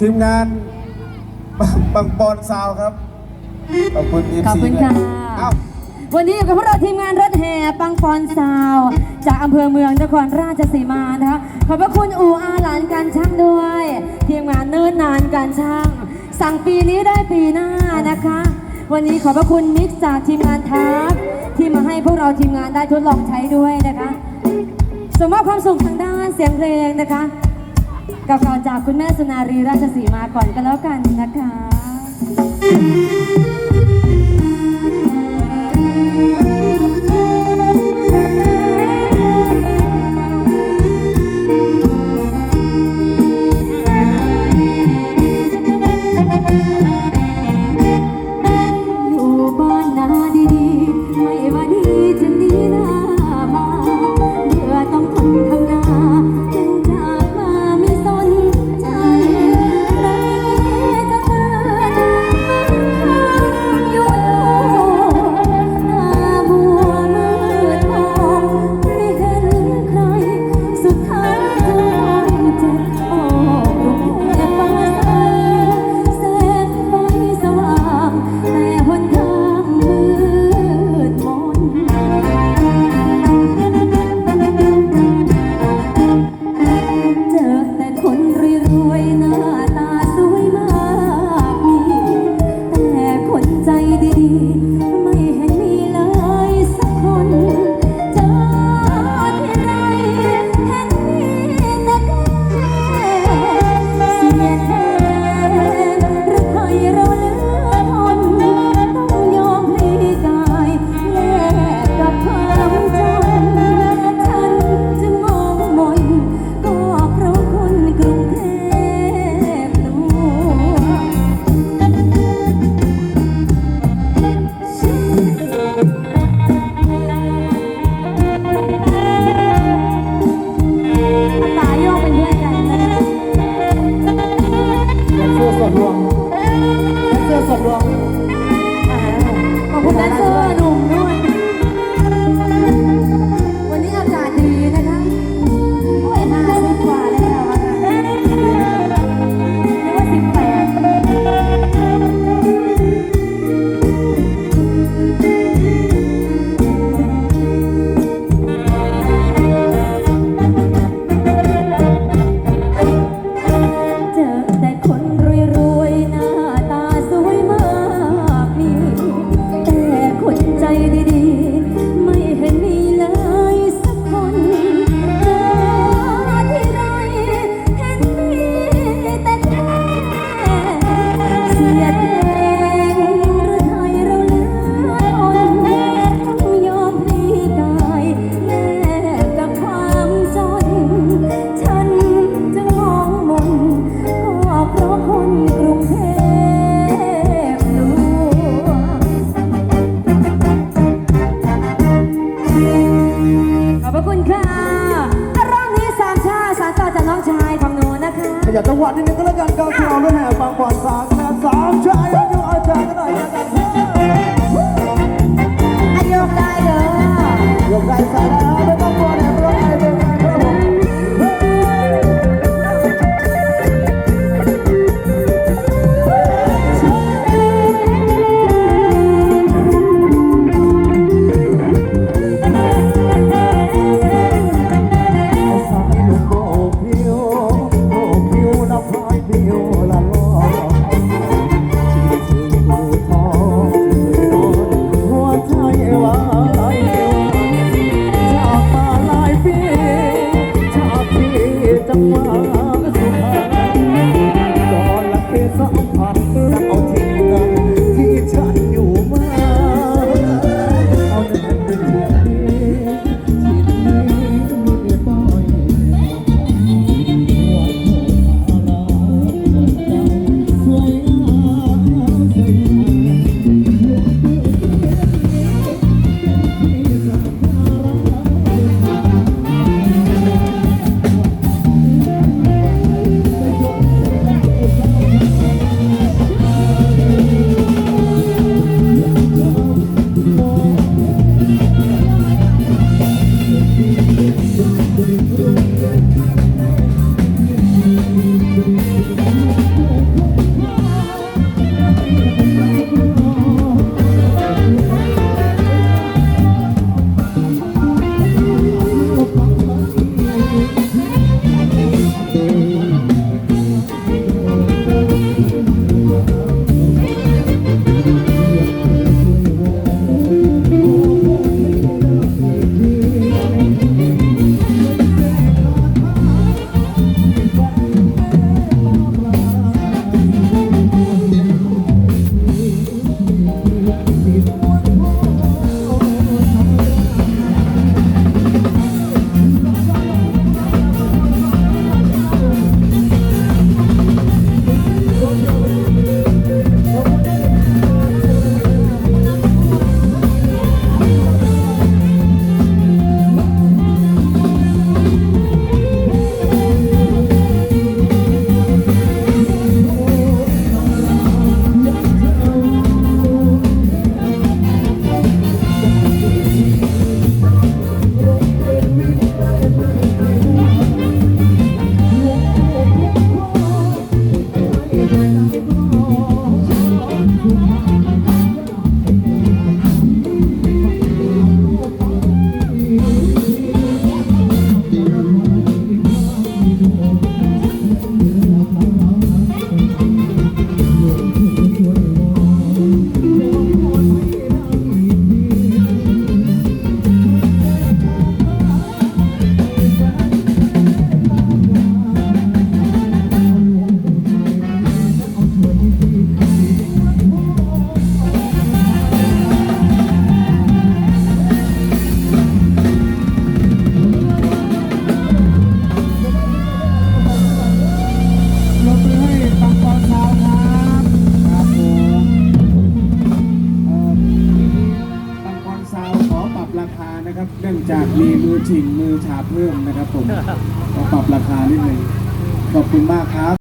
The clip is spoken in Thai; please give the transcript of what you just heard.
ทีมงานปังปอนซาวครับ ขอบคุณทีมขอบซีคุณด้วยค่ะเอ้าวันนี้อยู่กับพวกเราทีมงานรถแห่ปังปอนซาว จากอำเภอเมืองนครราชสีมานะคะขอบพระคุณอูอาหลานการช่างด้วย ทีมงานเนิ่นนานการช่าง สั่งปีนี้ได้ปีหน้านะคะ วันนี้ขอบพระคุณมิกซ์จากทีมงานทัพที่มาให้พวกเราทีมงานได้ทดลองใช้ด้วยนะคะสมมอบความสุขทางด้านเสียงเพลงนะคะ กับข่าวจากคุณแม่สุนารีราชสีมาก่อนกันแล้วกันนะคะ ข ขอบพระคุณค่ะรอบนี้สามชาติสารต่อจากน้องชายของหนูนะคะขยับจังหวะนิดนึงก็แล้วกันก้าวที่เราด้วยแห่บางปอนสามนะสามชายอายุอาจารย์กันหน่อยนะกันอายกไฉิงมือฉาบเพิ่มนะครับผมก็ปรับราคานิดหนึ่งขอบคุณมากครับ